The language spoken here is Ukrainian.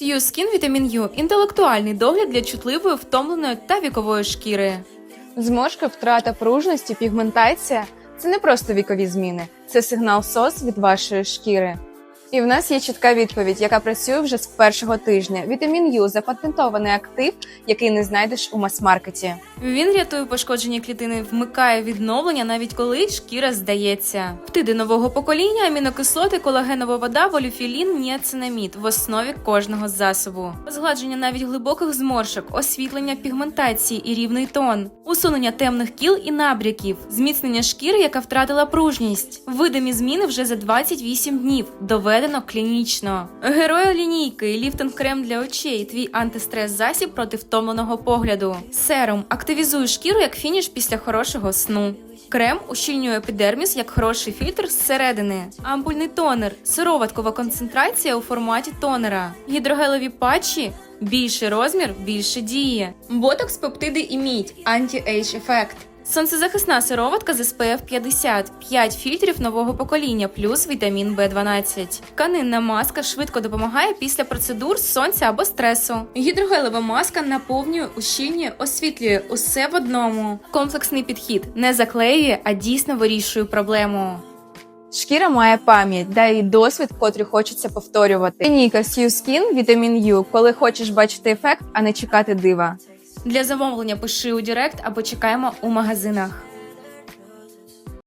Ю вітамін Ю інтелектуальний догляд для чутливої, втомленої та вікової шкіри. Зможка, втрата пружності, пігментація це не просто вікові зміни, це сигнал СОС від вашої шкіри. І в нас є чітка відповідь, яка працює вже з першого тижня. Вітамін Ю запатентований актив, який не знайдеш у мас-маркеті. Він рятує пошкоджені клітини, вмикає відновлення навіть коли шкіра здається. Птиди нового покоління, амінокислоти, колагенова вода, волюфілін, ніацинамід в основі кожного засобу. Згладження навіть глибоких зморшок, освітлення пігментації і рівний тон, усунення темних кіл і набряків, зміцнення шкіри, яка втратила пружність. Видимі зміни вже за 28 днів. Доведено клінічно. Герої лінійки, ліфтинг крем для очей, твій антистрес засіб проти втомленого погляду. Серум активізує шкіру як фініш після хорошого сну. Крем ущільнює епідерміс як хороший фільтр зсередини. Ампульний тонер сироваткова концентрація у форматі тонера. Гідрогелеві патчі більший розмір, більше діє. Ботокс, пептиди і мідь анті-ейдж ефект. Сонцезахисна сироватка з SPF 50, 5 фільтрів нового покоління, плюс вітамін В12. Тканинна маска швидко допомагає після процедур сонця або стресу. Гідрогелева маска наповнює, ущільнює, освітлює усе в одному. Комплексний підхід не заклеює, а дійсно вирішує проблему. Шкіра має пам'ять, дає їй досвід, котрий хочеться повторювати. Лінійка Сью Skin Вітамін Ю, коли хочеш бачити ефект, а не чекати дива. Для замовлення пиши у Директ або чекаємо у магазинах.